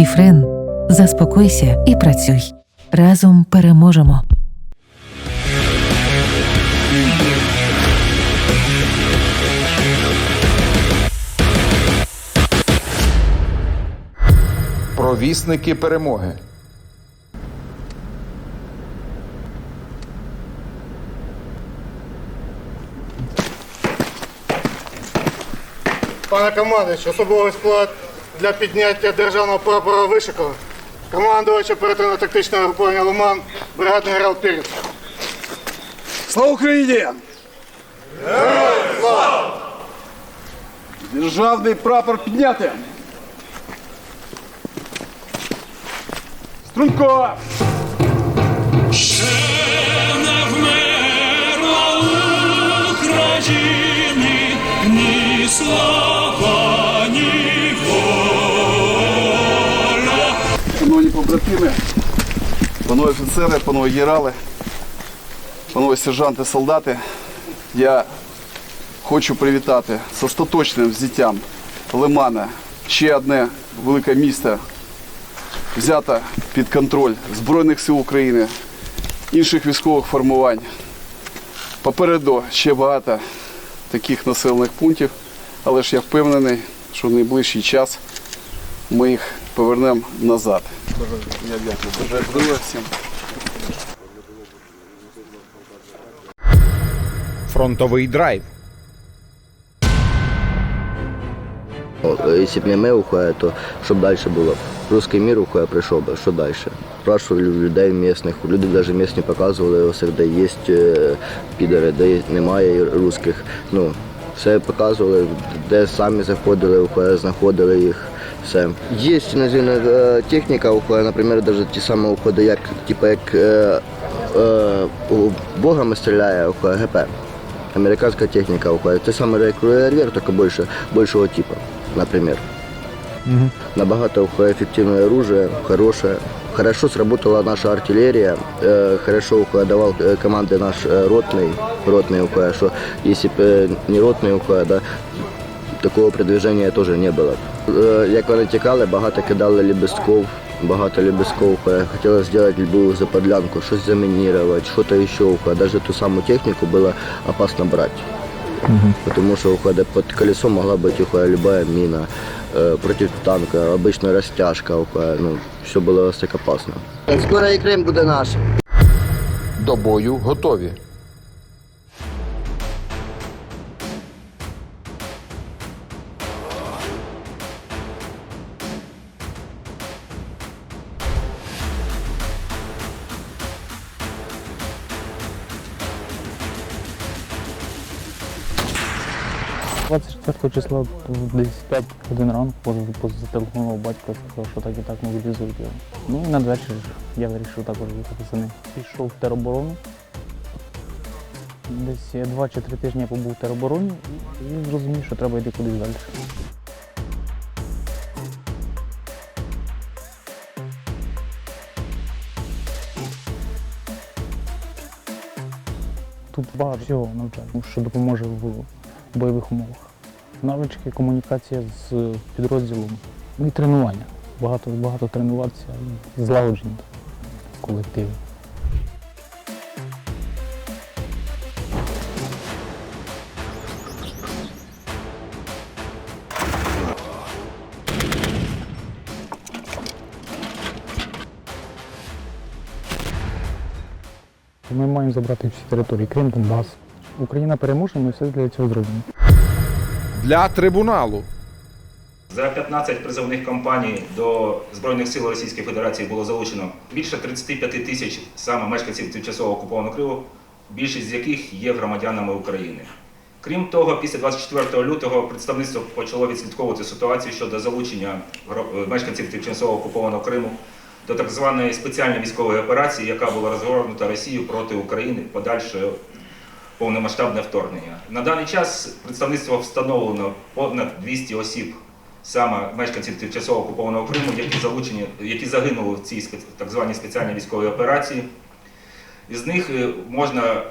Біфрен. Заспокойся і працюй. Разом переможемо. Провісники перемоги. Пане командуючий, особовий склад для підняття державного прапора вишикано. Командувач оперативно-тактичного управління Лиман, бригадний генерал Піріс. Слава Україні! Державний прапор підняти! Струнко! Не побратими, панове офіцери, панове генерали, панове сержанти, солдати, я хочу привітати з остаточним взяттям Лимана. Ще одне велике місто взято під контроль Збройних сил України, інших військових формувань. Попереду ще багато таких населених пунктів, але ж я впевнений, що в найближчий час ми їх повернемо назад. Я дякую. Бажаю здоров'я всім. Фронтовий драйв. Якщо б не ми уходили, то що б далі було? Русський мір уходить, прийшов би, що далі? Спрашували людей місних, люди навіть місні показували, ось де є е, підери, де немає русських. Ну, все показували, де самі заходили, уходили, знаходили їх. Все. Є іноземна е, техніка, уходить, наприклад, навіть ті самі уходи, як, типу, як е, е, у богами стріляє уходить ГП. Американская техника уходит. Те самый рейк револьвер, только больше, большего типа, например. Набагато уходит эффективное оружие, хорошее. Хорошо сработала наша артиллерия, э, хорошо уходит, давал э, команды наш э, ротный, ротный уходит, что если бы э, не ротный уходит, да, такого продвиження теж не було. Е, Як вони тікали, багато кидали лебестков, багато лебестков. Е, Хотіли зробити любую заподлянку, щось замінірувати, щось ще. Навіть ту саму техніку було опасно брати. Потому что уходя под колесо могла быть уходя любая мина. Э, против танка, обычная растяжка, уходя, ну, все было так опасно. Скоро і Крим буде наш. До бою готові. – 24 числа десь 5 годин ранку поз- зателефонував батько, сказав, що так і так мобілізують його. Ну і надвечір я вирішив також їхати за ним. Пішов в тероборону. Десь два чи три тижні я побув в теробороні і зрозумів, що треба йти кудись далі. Тут багато всього навчання, що допоможе в бойових умовах. Навички, комунікація з підрозділом ну і тренування. Багато, багато тренуватися злагодження в колективі. Ми маємо забрати всі території, Крим, Донбас. Україна переможе, ми все для цього зробимо. Для трибуналу. За 15 призовних кампаній до Збройних сил Російської Федерації було залучено більше 35 тисяч саме мешканців тимчасово окупованого Криму, більшість з яких є громадянами України. Крім того, після 24 лютого представництво почало відслідковувати ситуацію щодо залучення мешканців тимчасово окупованого Криму до так званої спеціальної військової операції, яка була розгорнута Росією проти України подальше повномасштабне вторгнення. На даний час представництво встановлено понад 200 осіб, саме мешканців тимчасово окупованого Криму, які залучені, які загинули в цій так званій спеціальній військовій операції. Із них е, можна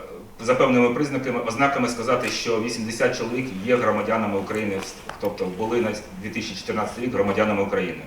за певними признаками, ознаками сказати, що 80 чоловік є громадянами України, тобто були на 2014 рік громадянами України.